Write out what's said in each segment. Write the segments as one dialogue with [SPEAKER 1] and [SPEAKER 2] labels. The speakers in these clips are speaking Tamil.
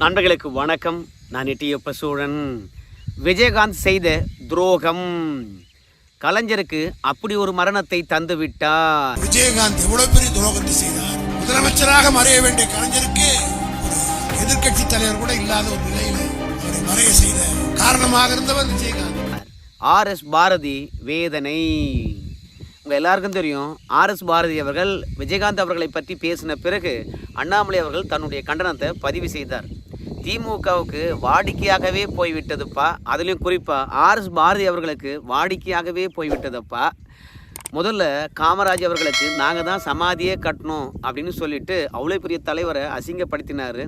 [SPEAKER 1] நண்பர்களுக்கு வணக்கம். நான் எட்டியப்ப சோழன். விஜயகாந்த் செய்த துரோகம். கலைஞருக்கு அப்படி ஒரு மரணத்தை தந்து விட்டார்
[SPEAKER 2] விஜயகாந்த் எவ்வளவு பெரிய துரோகத்தை செய்தார்? முதலமைச்சராக மறைய வேண்டிய கலைஞருக்கு ஒரு எதிர்க்கட்சி தலைவர் கூட இல்லாத ஒரு நிலையில அவரை மறைய செய்த காரணமாக இருந்தவர் விஜயகாந்த்.
[SPEAKER 1] ஆர் எஸ் பாரதி வேதனை. உங்கள் எல்லாருக்கும் தெரியும் ஆர் எஸ் பாரதி அவர்கள் விஜயகாந்த் அவர்களை பற்றி பேசின பிறகு அண்ணாமலை அவர்கள் தன்னுடைய கண்டனத்தை பதிவு செய்தார். திமுகவுக்கு வாடிக்கையாகவே போய்விட்டதுப்பா. அதுலேயும் குறிப்பாக ஆர் எஸ் பாரதி அவர்களுக்கு வாடிக்கையாகவே போய்விட்டதுப்பா. முதல்ல காமராஜ் அவர்களுக்கு நாங்கள் தான் சமாதியே கட்டணும் அப்படின்னு சொல்லிட்டு அவ்வளோ பெரிய தலைவரை அசிங்கப்படுத்தினார்.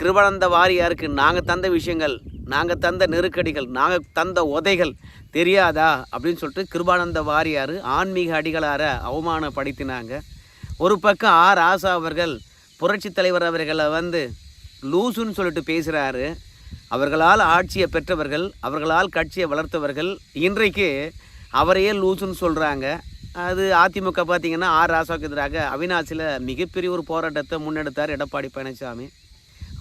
[SPEAKER 1] கிருபானந்த வாரியாருக்கு நாங்கள் தந்த விஷயங்கள் நாங்கள் தந்த நெருக்கடிகள் நாங்கள் தந்த உதைகள் தெரியாதா அப்படின்னு சொல்லிட்டு கிருபானந்த வாரியார் ஆன்மீக அடிகளார அவமானப்படுத்தினாங்க. ஒரு பக்கம் ஆர் ஆசா அவர்கள் புரட்சி தலைவர் அவர்களை வந்து லூசுன்னு சொல்லிட்டு பேசுகிறாரு அவர்களால் ஆட்சியை பெற்றவர்கள் அவர்களால் கட்சியை வளர்த்தவர்கள் இன்றைக்கு அவரையே லூசுன்னு சொல்கிறாங்க அது அதிமுக பார்த்தீங்கன்னா ஆர் ராசாவுக்கு எதிராக அவினாசியில் மிகப்பெரிய ஒரு போராட்டத்தை முன்னெடுத்தார் எடப்பாடி பழனிசாமி.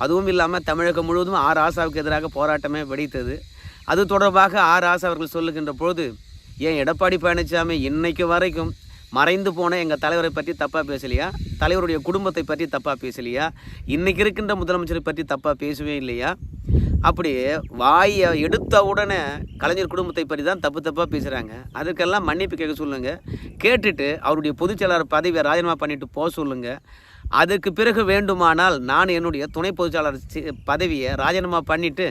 [SPEAKER 1] அதுவும் இல்லாமல் தமிழகம் முழுவதும் ஆர் ஆசாவுக்கு எதிராக போராட்டமே வெடித்தது. அது தொடர்பாக ஆர் ராசா அவர்கள் சொல்லுகின்ற பொழுது ஏன் எடப்பாடி பழனிசாமி இன்னைக்கு வரைக்கும் மறைந்து போன எங்கள் தலைவரை பற்றி தப்பாக பேசலையா? தலைவருடைய குடும்பத்தை பற்றி தப்பாக பேசலையா? இன்றைக்கி இருக்கின்ற முதலமைச்சரை பற்றி தப்பாக பேசவே இல்லையா? அப்படி வாயை எடுத்த உடனே கலைஞர் குடும்பத்தை பற்றி தான் தப்பு தப்பாக பேசுகிறாங்க அதுக்கெல்லாம் மன்னிப்பு கேட்க சொல்லுங்கள் கேட்டுட்டு அவருடைய பொதுச்செயலாளர் பதவியை ராஜினாமா பண்ணிட்டு போக சொல்லுங்கள் அதுக்கு பிறகு வேண்டுமானால் நான் என்னுடைய துணை பொதுச்செயலாளர் பதவியை ராஜினாமா பண்ணிவிட்டு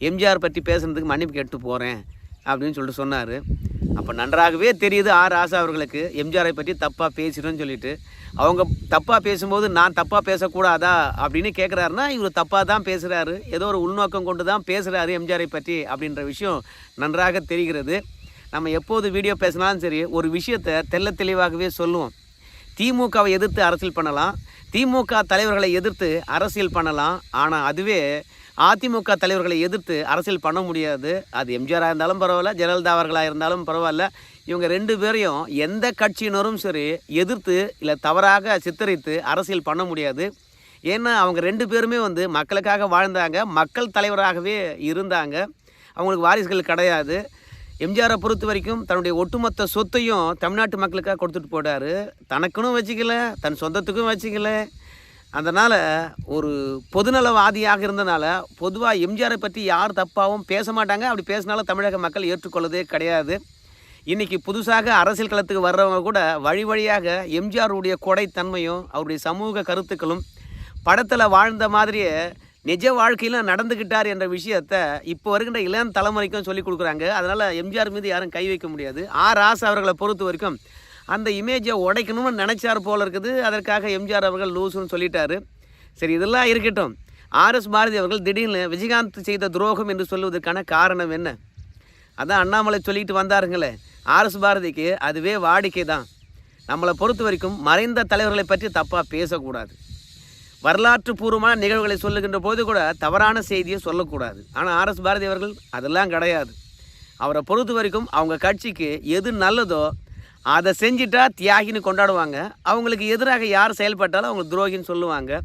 [SPEAKER 1] எம்ஜிஆர் பற்றி பேசுனதுக்கு மன்னிப்பு கேட்டு போகிறேன் அப்படின்னு சொல்லிட்டு சொன்னார். அப்போ நன்றாகவே தெரியுது ஆர் ஆசா அவர்களுக்கு. எம்ஜிஆரை பற்றி தப்பாக பேசிடுன்னு சொல்லிட்டு. அவங்க தப்பாக பேசும்போது நான் தப்பாக பேசக்கூடாதா அப்படின்னு கேட்குறாருன்னா இவர் தப்பாக தான் பேசுகிறாரு ஏதோ ஒரு உள்நோக்கம் கொண்டு தான் பேசுகிறாரு எம்ஜிஆரை பற்றி அப்படின்ற விஷயம் நன்றாக தெரிகிறது. நம்ம எப்போது வீடியோ பேசினாலும் சரி ஒரு விஷயத்தை தெள்ள தெளிவாகவே சொல்லுவோம். திமுகவை எதிர்த்து அரசியல் பண்ணலாம். திமுக தலைவர்களை எதிர்த்து அரசியல் பண்ணலாம். ஆனால் அதுவே அதிமுக தலைவர்களை எதிர்த்து அரசியல் பண்ண முடியாது. அது எம்ஜிஆராக இருந்தாலும் பரவாயில்ல ஜெயலலிதா அவர்களாக இருந்தாலும் பரவாயில்ல. இவங்க ரெண்டு பேரையும் எந்த கட்சியினரும் சரி எதிர்த்து இல்லை தவறாக சித்தரித்து அரசியல் பண்ண முடியாது. ஏன்னா அவங்க ரெண்டு பேருமே வந்து மக்களுக்காக வாழ்ந்தாங்க. மக்கள் தலைவராகவே இருந்தாங்க. அவங்களுக்கு வாரிசுகள் கிடையாது. எம்ஜிஆரை பொறுத்த வரைக்கும் தன்னுடைய ஒட்டுமொத்த சொத்தையும் தமிழ்நாட்டு மக்களுக்காக கொடுத்துட்டு போட்டார் தனக்குன்னு வச்சுக்கல தன் சொந்தத்துக்கும் வச்சுக்கல. அதனால் ஒரு பொதுநலவாதியாக இருந்தனால பொதுவாக எம்ஜிஆரை பற்றி யார் தப்பாகவும் பேச மாட்டாங்க. அப்படி பேசினாலும் தமிழக மக்கள் ஏற்றுக்கொள்ளதே கிடையாது. இன்றைக்கி புதுசாக அரசியல் களத்துக்கு வர்றவங்க கூட வழி வழியாக எம்ஜிஆருடைய கொடைத்தன்மையும் அவருடைய சமூக கருத்துக்களும் படத்தில் வாழ்ந்த மாதிரியே நிஜ வாழ்க்கையில் நடந்துக்கிட்டார் என்ற விஷயத்த இப்போ வருகின்ற இளம் தலைமுறைக்கும் சொல்லி கொடுக்குறாங்க. அதனால் எம்ஜிஆர் மீது யாரும் கை வைக்க முடியாது. ஆர் ராசா அவர்களை பொறுத்த வரைக்கும் அந்த இமேஜை உடைக்கணும்னு நினச்சார் போல் இருக்குது. அதற்காக எம்ஜிஆர் அவர்கள் லூசுன்னு சொல்லிட்டாரு. சரி இதெல்லாம் இருக்கட்டும். ஆர்எஸ் பாரதி அவர்கள் திடீர்னு விஜயகாந்த் செய்த துரோகம் என்று சொல்வதற்கான காரணம் என்ன? அதான் அண்ணாமலை சொல்லிட்டு வந்தாருங்களே. ஆர்எஸ் பாரதிக்கு அதுவே வாடிக்கை தான். நம்மளை பொறுத்த வரைக்கும் மறைந்த தலைவர்களை பற்றி தப்பாக பேசக்கூடாது. வரலாற்று பூர்வமான நிகழ்வுகளை சொல்லுகின்ற போது கூட தவறான செய்தியை சொல்லக்கூடாது. ஆனால் ஆர்எஸ் பாரதி அவர்கள் அதெல்லாம் கிடையாது. அவரை பொறுத்த வரைக்கும் அவங்க கட்சிக்கு எது நல்லதோ அதை செஞ்சிட்டா தியாகின்னு கொண்டாடுவாங்க. அவங்களுக்கு எதிராக யார் செயல்பட்டாலும் அவங்க துரோகின்னு சொல்லுவாங்க.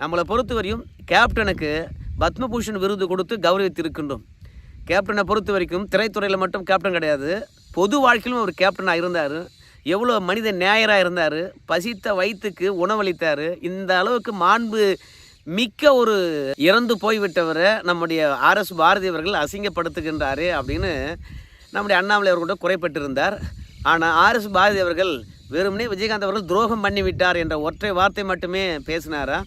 [SPEAKER 1] நம்மளை பொறுத்தவரையும் கேப்டனுக்கு பத்மபூஷன் விருது கொடுத்து கௌரவித்திருக்கின்றோம். கேப்டனை பொறுத்த வரைக்கும் திரைத்துறையில் மட்டும் கேப்டன் கிடையாது. பொது வாழ்க்கையிலும் அவர் கேப்டனாக இருந்தார். எவ்வளோ மனித நேயராக இருந்தார். பசித்த வயிற்றுக்கு உணவளித்தார். இந்த அளவுக்கு மாண்பு மிக்க ஒரு இறந்து போய்விட்டவரை நம்முடைய ஆர்எஸ் பாரதி அவர்கள் அசிங்கப்படுத்துகின்றாரே அப்படின்னு நம்முடைய அண்ணாமலை அவர்கள்ட்ட குறைப்பட்டிருந்தார். ஆனால் ஆர்எஸ் பாரதி அவர்கள் வெறுமனே விஜயகாந்த் அவர்கள் துரோகம் பண்ணிவிட்டார் என்ற ஒற்றை வார்த்தை மட்டுமே பேசினாரா?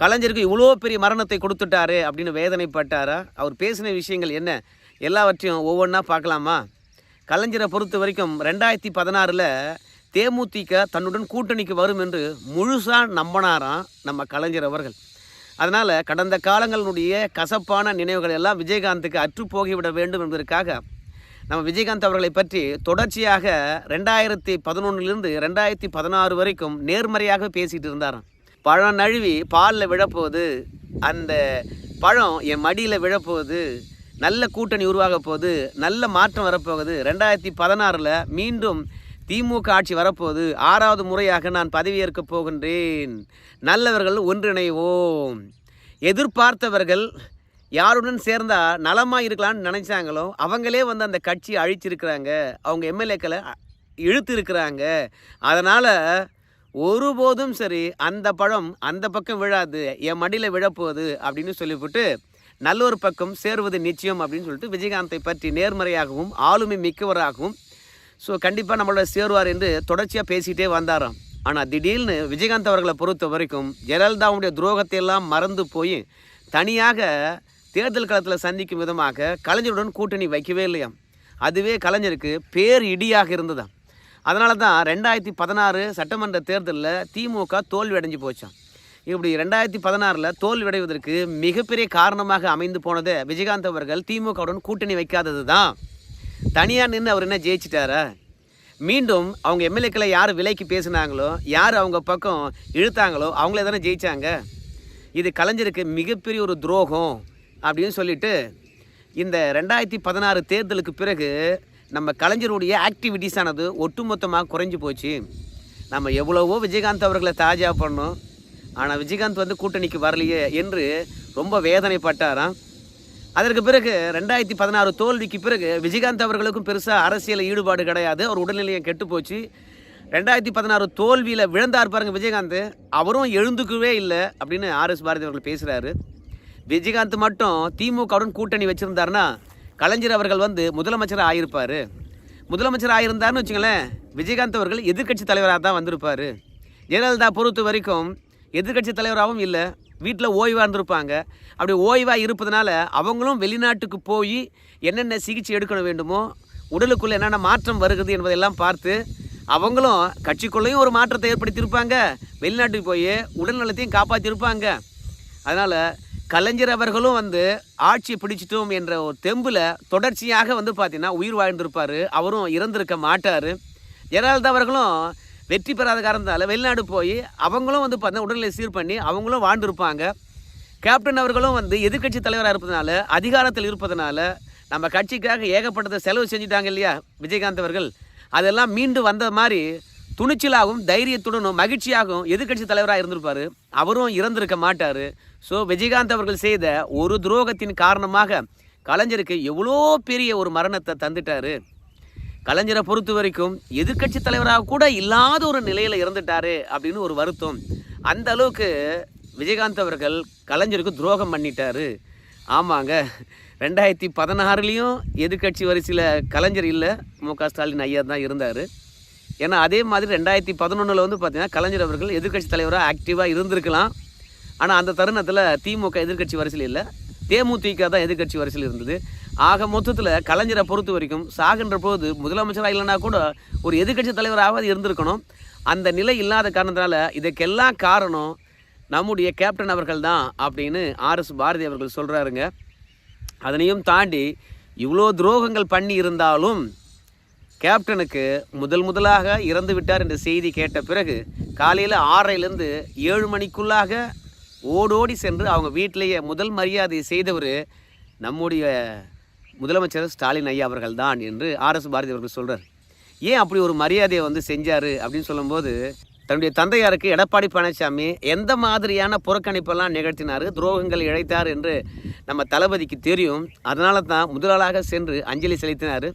[SPEAKER 1] கலைஞருக்கு இவ்வளோ பெரிய மரணத்தை கொடுத்துட்டாரு அப்படின்னு வேதனைப்பட்டாரா? அவர் பேசின விஷயங்கள் என்ன? எல்லாவற்றையும் ஒவ்வொன்றா பார்க்கலாமா? கலைஞரை பொறுத்த வரைக்கும் ரெண்டாயிரத்தி பதினாறில் தேமுதிக தன்னுடன் கூட்டணிக்கு வரும் என்று முழுசாக நம்பினாராம் நம்ம கலைஞர் அவர்கள். அதனால் கடந்த காலங்களுடைய கசப்பான நினைவுகள் எல்லாம் விஜயகாந்துக்கு அற்று போகிவிட வேண்டும் என்பதற்காக நம்ம விஜயகாந்த் அவர்களை பற்றி தொடர்ச்சியாக ரெண்டாயிரத்தி பதினொன்றிலிருந்து ரெண்டாயிரத்தி பதினாறு வரைக்கும் நேர்மறையாக பேசிகிட்டு இருந்தாராம். பழம் நழுவி பாலில் விழப்போகுது அந்த பழம் என் மடியில் விழப்போகுது நல்ல கூட்டணி உருவாக போகுது நல்ல மாற்றம் வரப்போகுது. ரெண்டாயிரத்தி பதினாறில் மீண்டும் திமுக ஆட்சி வரப்போகுது. ஆறாவது முறையாக நான் பதவியேற்கப் போகின்றேன். நல்லவர்கள் ஒன்றிணைவோம். எதிர்பார்த்தவர்கள் யாருடன் சேர்ந்தா நலமாக இருக்கலாம்னு நினச்சாங்களோ அவங்களே வந்து அந்த கட்சியை அழிச்சிருக்கிறாங்க. அவங்க எம்எல்ஏக்களை இழுத்து இருக்கிறாங்க அதனால் ஒருபோதும் சரி அந்த பழம் அந்த பக்கம் விழாது என் மடியில் விழப்போகுது அப்படின்னு சொல்லிவிட்டு நல்லொரு பக்கம் சேருவது நிச்சயம் அப்படின்னு சொல்லிட்டு விஜயகாந்தை பற்றி நேர்மறையாகவும் ஆளுமை மிக்கவராகவும் ஸோ கண்டிப்பாக நம்மளோட சேருவார் என்று தொடர்ச்சியாக பேசிகிட்டே வந்தாராம். ஆனால் திடீர்னு விஜயகாந்த் அவர்களை பொறுத்த வரைக்கும் ஜெயலலிதாவுடைய துரோகத்தை எல்லாம் மறந்து போய் தனியாக தேர்தல் களத்தில் சந்திக்கும் விதமாக கலைஞருடன் கூட்டணி வைக்கவே இல்லையாம். அதுவே கலைஞருக்கு பேர் இடியாக இருந்ததாம். அதனால தான் ரெண்டாயிரத்தி பதினாறு சட்டமன்ற தேர்தலில் திமுக தோல்வி அடைஞ்சு போச்சான் இப்படி ரெண்டாயிரத்தி பதினாறில் தோல்வி அடைவதற்கு மிகப்பெரிய காரணமாக அமைந்து போனது விஜயகாந்த் அவர்கள் திமுகவுடன் கூட்டணி வைக்காதது தான் தனியாக நின்று அவர் என்ன ஜெயிச்சிட்டாரா? மீண்டும் அவங்க எம்எல்ஏக்களை யார் விலைக்கு பேசினாங்களோ யார் அவங்க பக்கம் இழுத்தாங்களோ அவங்களே தானே ஜெயிச்சாங்க? இது கலைஞருக்கு மிகப்பெரிய ஒரு துரோகம். அப்படின்னு சொல்லிட்டு இந்த ரெண்டாயிரத்தி பதினாறு தேர்தலுக்கு பிறகு நம்ம கலைஞருடைய ஆக்டிவிட்டீஸ் ஆனது ஒட்டுமொத்தமாக குறைஞ்சி போச்சு. நம்ம எவ்வளவோ விஜயகாந்த் அவர்களை தாஜா பண்ணோம். ஆனால் விஜயகாந்த் வந்து கூட்டணிக்கு வரலையே என்று ரொம்ப வேதனைப்பட்டாராம். அதற்கு பிறகு ரெண்டாயிரத்தி பதினாறு தோல்விக்கு பிறகு விஜயகாந்த் அவர்களுக்கும் பெருசாக அரசியல் ஈடுபாடு கிடையாது. அவர் உடல்நிலையம் கெட்டு போச்சு. ரெண்டாயிரத்தி பதினாறு தோல்வியில் விழுந்தார் பாருங்க விஜயகாந்த். அவரும் எழுந்துக்கவே இல்லை அப்படின்னு ஆர்எஸ் பாரதி அவர்கள் பேசுகிறாரு விஜயகாந்த் மட்டும் திமுகவுடன் கூட்டணி வச்சுருந்தாருன்னா கலைஞர் அவர்கள் வந்து முதலமைச்சர் ஆகியிருப்பார் முதலமைச்சர் ஆகியிருந்தார்னு வச்சுங்களேன் விஜயகாந்த் அவர்கள் எதிர்க்கட்சி தலைவராக தான் வந்திருப்பார். ஜெயலலிதா பொறுத்த வரைக்கும் எதிர்க்கட்சி தலைவராகவும் இல்லை வீட்டில் ஓய்வாக இருந்திருப்பாங்க. அப்படி ஓய்வாக இருப்பதனால அவங்களும் வெளிநாட்டுக்கு போய் என்னென்ன சிகிச்சை எடுக்க வேண்டுமோ உடலுக்குள்ளே என்னென்ன மாற்றம் வருகிறது என்பதெல்லாம் பார்த்து அவங்களும் கட்சிக்குள்ளேயும் ஒரு மாற்றத்தை ஏற்படுத்தியிருப்பாங்க. வெளிநாட்டுக்கு போய் உடல்நலத்தையும் காப்பாற்றியிருப்பாங்க அதனால் கலைஞர் அவர்களும் வந்து ஆட்சியை பிடிச்சிட்டோம் என்ற ஒரு தெம்பில் தொடர்ச்சியாக வந்து பார்த்தீங்கன்னா உயிர் வாழ்ந்திருப்பார். அவரும் இறந்திருக்க மாட்டார். ஜெயலலிதா அவர்களும் வெற்றி பெறாத காரணத்தால் வெளிநாடு போய் அவங்களும் வந்து பார்த்தீங்கன்னா உடல்நிலை சீர் பண்ணி அவங்களும் வாழ்ந்திருப்பாங்க. கேப்டன் அவர்களும் வந்து எதிர்க்கட்சி தலைவராக இருப்பதனால அதிகாரத்தில் இருப்பதனால நம்ம கட்சிக்காக ஏகப்பட்டதை செலவு செஞ்சுட்டாங்க இல்லையா விஜயகாந்த் அவர்கள்? அதெல்லாம் மீண்டு வந்த மாதிரி துணிச்சலாகவும் தைரியத்துடனும் மகிழ்ச்சியாகவும் எதிர்க்கட்சி தலைவராக இருந்திருப்பார். அவரும் இறந்திருக்க மாட்டார். ஸோ விஜயகாந்த் அவர்கள் செய்த ஒரு துரோகத்தின் காரணமாக கலைஞருக்கு எவ்வளோ பெரிய ஒரு மரணத்தை தந்துட்டார். கலைஞரை பொறுத்த வரைக்கும் எதிர்க்கட்சி தலைவராக கூட இல்லாத ஒரு நிலையில் இறந்துட்டார் அப்படின்னு ஒரு வருத்தம். அந்த அளவுக்கு விஜயகாந்த் அவர்கள் கலைஞருக்கு துரோகம் பண்ணிட்டார். ஆமாங்க. ரெண்டாயிரத்தி பதினாறுலேயும் எதிர்க்கட்சி வரிசையில் கலைஞர் இல்லை. மு க ஸ்டாலின் ஐயா தான் இருந்தார். ஏன்னா அதே மாதிரி ரெண்டாயிரத்தி பதினொன்றில் வந்து பார்த்திங்கன்னா கலைஞர் அவர்கள் எதிர்கட்சி தலைவராக ஆக்டிவாக இருந்திருக்கலாம். ஆனால் அந்த தருணத்தில் திமுக எதிர்க்கட்சி வரிசையில் இல்லை. தேமுதிக தான் எதிர்க்கட்சி வரிசையில் இருந்தது. ஆக மொத்தத்தில் கலைஞரை பொறுத்த வரைக்கும் சாகின்ற போது முதலமைச்சராக இல்லைன்னா கூட ஒரு எதிர்க்கட்சி தலைவராக இருந்திருக்கணும். அந்த நிலை இல்லாத காரணத்தினால இதுக்கெல்லாம் காரணம் நம்முடைய கேப்டன் அவர்கள் தான் அப்படின்னு ஆர்எஸ் பாரதி அவர்கள் சொல்கிறாருங்க அதனையும் தாண்டி இவ்வளோ துரோகங்கள் பண்ணி இருந்தாலும் கேப்டனுக்கு முதல் முதலாக இறந்து விட்டார் என்ற செய்தி கேட்ட பிறகு காலையில் ஆறரைலேருந்து ஏழு மணிக்குள்ளாக ஓடோடி சென்று அவங்க வீட்டிலேயே முதல் மரியாதை செய்தவர் நம்முடைய முதலமைச்சர் ஸ்டாலின் ஐயா அவர்கள் தான் என்று ஆர்எஸ் பாரதி அவர்கள் சொல்கிறார் ஏன் அப்படி ஒரு மரியாதையை வந்து செஞ்சார் அப்படின்னு சொல்லும்போது தன்னுடைய தந்தையாருக்கு எடப்பாடி பழனிசாமி எந்த மாதிரியான புறக்கணிப்பெல்லாம் நிகழ்த்தினார் துரோகங்கள் இழைத்தார் என்று நம்ம தளபதிக்கு தெரியும். அதனால தான் முதலாளாக சென்று அஞ்சலி செலுத்தினார்.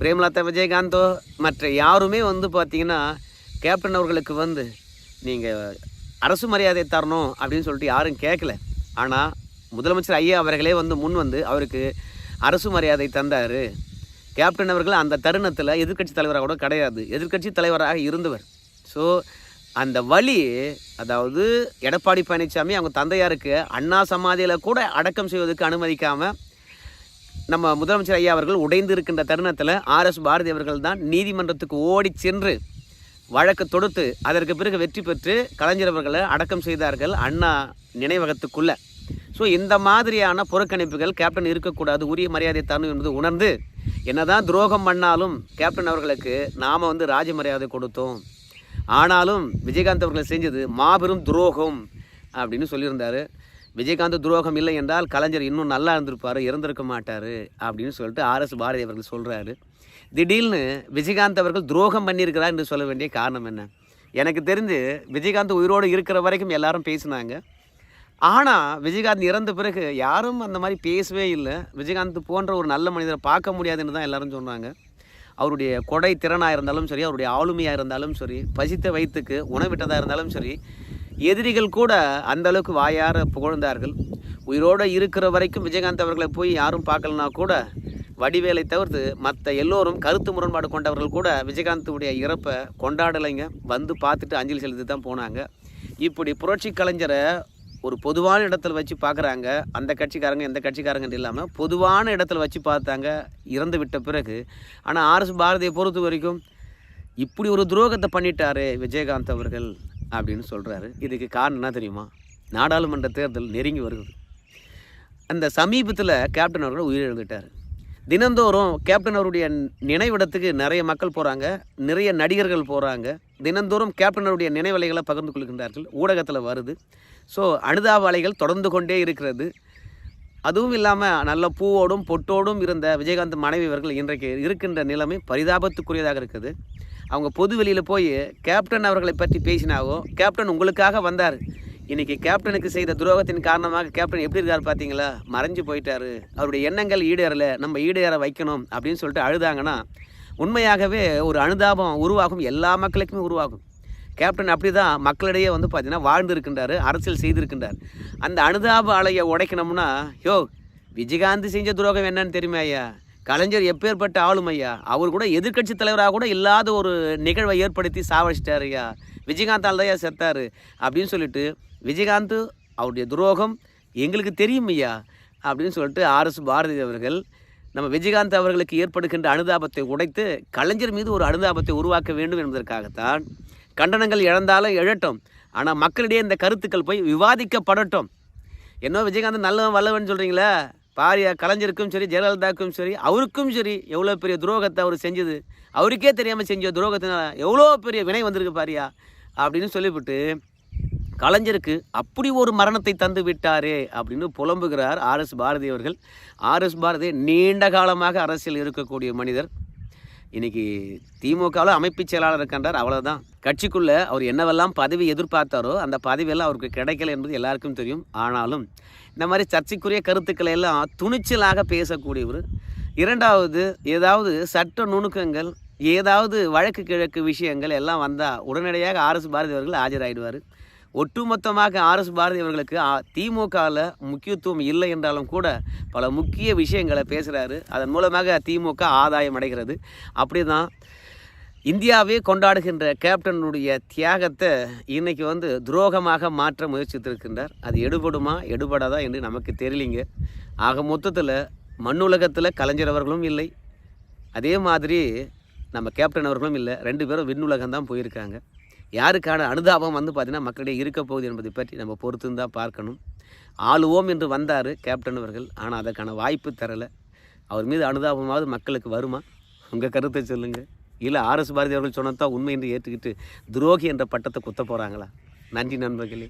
[SPEAKER 1] பிரேமலதா விஜயகாந்தோ மற்ற யாருமே வந்து பார்த்திங்கன்னா கேப்டன் அவர்களுக்கு வந்து நீங்கள் அரசு மரியாதை தரணும் அப்படின்னு சொல்லிட்டு யாரும் கேட்கல ஆனால் முதலமைச்சர் ஐயா அவர்களே வந்து முன் வந்து அவருக்கு அரசு மரியாதை தந்தார். கேப்டன் அவர்கள் அந்த தருணத்தில் எதிர்க்கட்சி தலைவராக கூட கிடையாது. எதிர்க்கட்சி தலைவராக இருந்தவர். ஸோ அந்த வழி அதாவது எடப்பாடி பழனிசாமி அவங்க தந்தையாருக்கு அண்ணா சமாதியில் கூட அடக்கம் செய்வதற்கு அனுமதிக்காமல் நம்ம முதலமைச்சர் ஐயா அவர்கள் உடைந்து இருக்கின்ற தருணத்தில் ஆர்எஸ் பாரதி அவர்கள் தான் நீதிமன்றத்துக்கு ஓடி சென்று வழக்கு தொடுத்து அதற்கு பிறகு வெற்றி பெற்று கலைஞர் அவர்களை அடக்கம் செய்தார்கள் அண்ணா நினைவகத்துக்குள்ளே. ஸோ இந்த மாதிரியான புறக்கணிப்புகள் கேப்டன் இருக்கக்கூடாது உரிய மரியாதை தரணும் என்பது உணர்ந்து என்னதான் துரோகம் பண்ணாலும் கேப்டன் அவர்களுக்கு நாம் வந்து ராஜ மரியாதை கொடுத்தோம். ஆனாலும் விஜயகாந்த் அவர்கள் செஞ்சது மாபெரும் துரோகம் அப்படின்னு சொல்லியிருந்தார். விஜயகாந்த் துரோகம் இல்லை என்றால் கலைஞர் இன்னும் நல்லா இருந்திருப்பார் இறந்திருக்க மாட்டார் அப்படின்னு சொல்லிட்டு ஆர்எஸ் பாரதி அவர்கள் சொல்கிறாரு திடீர்னு விஜயகாந்த் அவர்கள் துரோகம் பண்ணியிருக்கிறார் என்று சொல்ல வேண்டிய காரணம் என்ன? எனக்கு தெரிஞ்சு விஜயகாந்த் உயிரோடு இருக்கிற வரைக்கும் எல்லாரும் பேசினாங்க. ஆனால் விஜயகாந்த் இறந்த பிறகு யாரும் அந்த மாதிரி பேசவே இல்லை. விஜயகாந்த் போன்ற ஒரு நல்ல மனிதரை பார்க்க முடியாதுன்னு தான் எல்லாரும் சொன்னாங்க. அவருடைய கொடை திறனாக இருந்தாலும் சரி அவருடைய ஆளுமையாக இருந்தாலும் சரி பசித்த வயிற்றுக்கு உணவிட்டதாக இருந்தாலும் சரி எதிரிகள் கூட அந்த அளவுக்கு வாயார புகழ்ந்தார்கள். உயிரோடு இருக்கிற வரைக்கும் விஜயகாந்த் அவர்களை போய் யாரும் பார்க்கலனா கூட வடிவேலை தவிர்த்து மற்ற எல்லோரும் கருத்து முரண்பாடு கொண்டவர்கள் கூட விஜயகாந்துடைய இறப்பை கொண்டாடலைங்க. வந்து பார்த்துட்டு அஞ்சலி செலுத்தி தான் போனாங்க. இப்படி புரட்சி கலைஞரை ஒரு பொதுவான இடத்துல வச்சு பார்க்குறாங்க அந்த கட்சிக்காரங்க எந்த கட்சிக்காரங்க இல்லாமல் பொதுவான இடத்துல வச்சு பார்த்தாங்க இறந்து விட்ட பிறகு. ஆனால் ஆர்எஸ் பாரதியை பொறுத்த வரைக்கும் இப்படி ஒரு துரோகத்தை பண்ணிட்டாரு விஜயகாந்த் அவர்கள் அப்படின்னு சொல்கிறாரு இதுக்கு காரணம் என்ன தெரியுமா? நாடாளுமன்ற தேர்தல் நெருங்கி வருது. அந்த சமீபத்தில் கேப்டன் அவர்கள் உயிரிழந்துட்டார். தினந்தோறும் கேப்டன் அவருடைய நினைவிடத்துக்கு நிறைய மக்கள் போகிறாங்க நிறைய நடிகர்கள் போகிறாங்க தினந்தோறும் கேப்டன் நினைவலைகளை பகிர்ந்து கொள்கின்றார்கள். ஊடகத்தில் வருது. ஸோ அனுதாபலைகள் தொடர்ந்து கொண்டே இருக்கிறது. அதுவும் இல்லாமல் நல்ல பூவோடும் பொட்டோடும் இருந்த விஜயகாந்த் மனைவி அவர்கள் இன்றைக்கு இருக்கின்ற நிலைமை பரிதாபத்துக்குரியதாக இருக்குது. அவங்க பொது வெளியில் போய் கேப்டன் அவர்களை பற்றி பேசினாவோ கேப்டன் உங்களுக்காக வந்தார். இன்றைக்கி கேப்டனுக்கு செய்த துரோகத்தின் காரணமாக கேப்டன் எப்படி இருக்கார் பார்த்தீங்களா மறைஞ்சு போயிட்டாரு. அவருடைய எண்ணங்கள் ஈடேறல நம்ம ஈடேற வைக்கணும் அப்படின்னு சொல்லிட்டு அழுதாங்கன்னா உண்மையாகவே ஒரு அனுதாபம் உருவாகும் எல்லா மக்களுக்குமே உருவாகும். கேப்டன் அப்படி தான் மக்களிடையே வந்து பார்த்தீங்கன்னா வாழ்ந்திருக்கின்றாரு அரசியல் செய்திருக்கின்றார். அந்த அனுதாப அலையை உடைக்கணும்னா யோ விஜயகாந்த் செஞ்ச துரோகம் என்னன்னு தெரியுமா ஐயா? கலைஞர் எப்பேற்பட்ட ஆளும் ஐயா? அவர் கூட எதிர்க்கட்சி தலைவராக கூட இல்லாத ஒரு நிகழ்வை ஏற்படுத்தி சாவடிச்சிட்டார் ஐயா. விஜயகாந்த் தான் ஐயா செத்தார் அப்படின்னு சொல்லிட்டு விஜயகாந்த் அவருடைய துரோகம் எங்களுக்கு தெரியும் ஐயா அப்படின்னு சொல்லிட்டு ஆர்எஸ் பாரதி அவர்கள் நம்ம விஜயகாந்த் அவர்களுக்கு ஏற்படுகின்ற அனுதாபத்தை உடைத்து கலைஞர் மீது ஒரு அனுதாபத்தை உருவாக்க வேண்டும் என்பதற்காகத்தான் கண்டனங்கள் இழந்தாலும் எழட்டும். ஆனால் மக்களிடையே இந்த கருத்துக்கள் போய் விவாதிக்கப்படட்டும். என்ன விஜயகாந்த் நல்லவன் வல்லவன் சொல்கிறீங்களா பாரியா கலைஞருக்கும் சரி ஜெயலலிதாவுக்கும் சரி அவருக்கும் சரி எவ்வளோ பெரிய துரோகத்தை அவர் செஞ்சது? அவருக்கே தெரியாமல் செஞ்ச துரோகத்தினால் எவ்வளோ பெரிய வினை வந்திருக்கு பாரியா? அப்படின்னு சொல்லிவிட்டு கலைஞருக்கு அப்படி ஒரு மரணத்தை தந்து விட்டாரே அப்படின்னு புலம்புகிறார் ஆர்எஸ் பாரதி அவர்கள். ஆர்எஸ் பாரதி நீண்ட காலமாக அரசியல் இருக்கக்கூடிய மனிதர். இன்னைக்கு திமுகவில் அமைப்பு செயலாளர் இருக்கின்றார் அவ்வளோதான் கட்சிக்குள்ளே அவர் என்னவெல்லாம் பதவி எதிர்பார்த்தாரோ அந்த பதவியெல்லாம் அவருக்கு கிடைக்கல என்பது எல்லாருக்கும் தெரியும். ஆனாலும் இந்த மாதிரி சர்ச்சைக்குரிய கருத்துக்களை எல்லாம் துணிச்சலாக பேசக்கூடியவர். இரண்டாவது ஏதாவது சட்ட நுணுக்கங்கள் ஏதாவது வழக்கு கிழக்கு விஷயங்கள் எல்லாம் வந்தால் உடனடியாக ஆர்எஸ் பாரதி அவர்கள் ஆஜராயிடுவார். ஒட்டுமொத்தமாக ஆர்எஸ் பாரதி அவர்களுக்கு திமுகவில் முக்கியத்துவம் இல்லை என்றாலும் கூட பல முக்கிய விஷயங்களை பேசுகிறாரு அதன் மூலமாக திமுக ஆதாயம் அடைகிறது. அப்படி தான் இந்தியாவே கொண்டாடுகின்ற கேப்டனுடைய தியாகத்தை இன்றைக்கி வந்து துரோகமாக மாற்ற முயற்சித்திருக்கின்றார். அது எடுபடுமா எடுபடாதா என்று நமக்கு தெரியலிங்க. ஆக மொத்தத்தில் மண்ணுலகத்தில் கலைஞர் அவர்களும் இல்லை. அதே மாதிரி நம்ம கேப்டன் அவர்களும் இல்லை. ரெண்டு பேரும் விண்ணுலகம் தான் போயிருக்காங்க. யாருக்கான அனுதாபம் வந்து பார்த்திங்கன்னா மக்களிடையே இருக்க போகுது என்பதை பற்றி நம்ம பொறுத்து தான் பார்க்கணும். ஆளுவோம் என்று வந்தார் கேப்டன் அவர்கள். ஆனால் அதற்கான வாய்ப்பு தரலை. அவர் மீது அனுதாபமாவது மக்களுக்கு வருமா? உங்கள் கருத்தை சொல்லுங்கள் இல்லை ஆர்எஸ் பாரதி அவர்கள் சொன்னதான் உண்மை என்று ஏற்றுக்கிட்டு துரோகி என்ற பட்டத்தை குத்த போகிறாங்களா நன்றி நண்பர்களே.